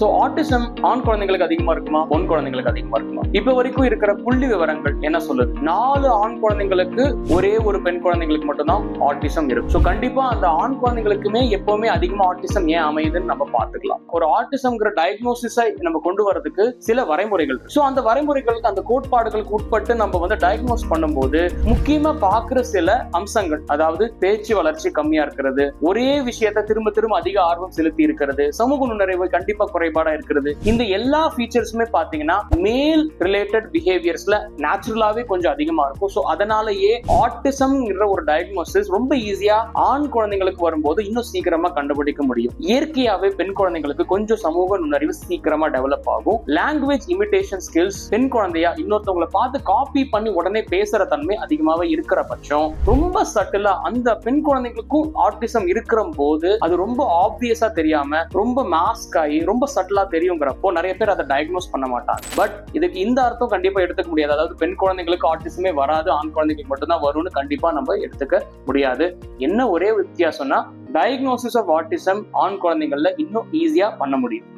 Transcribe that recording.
So autism ஆண் குழந்தைங்களுக்கு அதிகமா இருக்குமா? பொன் குழந்தைங்களுக்கு அதிகமா இருக்குமா? இப்ப வரைக்கும் இருக்கிற புள்ளி விவரங்கள் என்ன சொல்லுது? நாலு ஆண் குழந்தைங்களுக்கு ஒரே ஒரு பெண் குழந்தைங்களுக்கு மட்டும்தான் ஆட்டிசம் இருக்கும் ஸோ கண்டிப்பா அந்த ஆண் குழந்தைங்களுக்குமே எப்பவுமே அதிகமா ஆட்டிசம் ஏன் அமையுதுன்னு நம்ம பார்த்துக்கலாம். ஒரு ஆட்டிசம்ங்கிற டயக்னோசிஸை நம்ம கொண்டு வரதுக்கு சில வரைமுறைகள். ஸோ அந்த வரைமுறைகளுக்கு அந்த கோட்பாடுகளுக்கு உட்பட்டு நம்ம வந்து டயக்னோஸ் பண்ணும்போது முக்கியமா பார்க்குற சில அம்சங்கள் அதாவது பேச்சு வளர்ச்சி கம்மியா இருக்கிறது ஒரே விஷயத்தை திரும்ப திரும்ப அதிக ஆர்வம் செலுத்தி இருக்கிறது சமூக நுண்ணறிவு கண்டிப்பா குறைபாடா இருக்கிறது. இந்த எல்லா ஃபீச்சர்ஸுமே பாத்தீங்கன்னா மேல் ரிலேட்டட் பிஹேவியர்ஸ்ல நேச்சுரலாவே கொஞ்சம் அதிகமா இருக்கும். ஸோ அதனாலயே ஆட்டிசம்ங்கிற ஒரு டயக்னோசிஸ் ரொம்ப ஈஸியா ஆண் குழந்தைங்களுக்கு வரும்போது இன்னும் சீக்கிரமா கண்டுபிடிக்க முடியும். இயற்கையாவே பெண் குழந்தைங்களுக்கு கொஞ்சம் சமூக நுண்ணறிவு சீக்கிரமா டெவலப் ஆகும். லாங்குவேஜ் இமிடேஷன் ஸ்கில்ஸ் பெண் குழந்தையா இன்னொருத்தவங்களை பார்த்து காப்பி பண்ணி உடனே பேசுற தன்மை அதிகமாவே இருக்கிற பட்சம். ரொம்ப சட்டிலா அந்த பெண் குழந்தைங்களுக்கும் ஆர்டிசம் இருக்கிற போது அது ரொம்ப ஆப்வியஸா தெரியாம ரொம்ப மாஸ்க் ஆகி ரொம்ப சட்டிலா தெரியுங்கிறப்போ நிறைய பேர் அதை டயக்னோஸ் பண்ண மாட்டாங்க. பட் இதுக்கு இந்த அர்த்தம் கண்டிப்பா எடுத்துக்க முடியாது. அதாவது பெண் குழந்தைங்களுக்கு ஆட்டிசமே வராது ஆண் குழந்தைங்களுக்கு மட்டும்தான் வரும்னு கண்டிப்பா நம்ம எடுத்துக்க முடியாது. என்ன ஒரே வித்தியாசம்னா டயக்னோசிஸ் ஆஃப் ஆட்டிசம் ஆண் குழந்தைங்கள்ல இன்னும் ஈஸியா பண்ண முடியும்.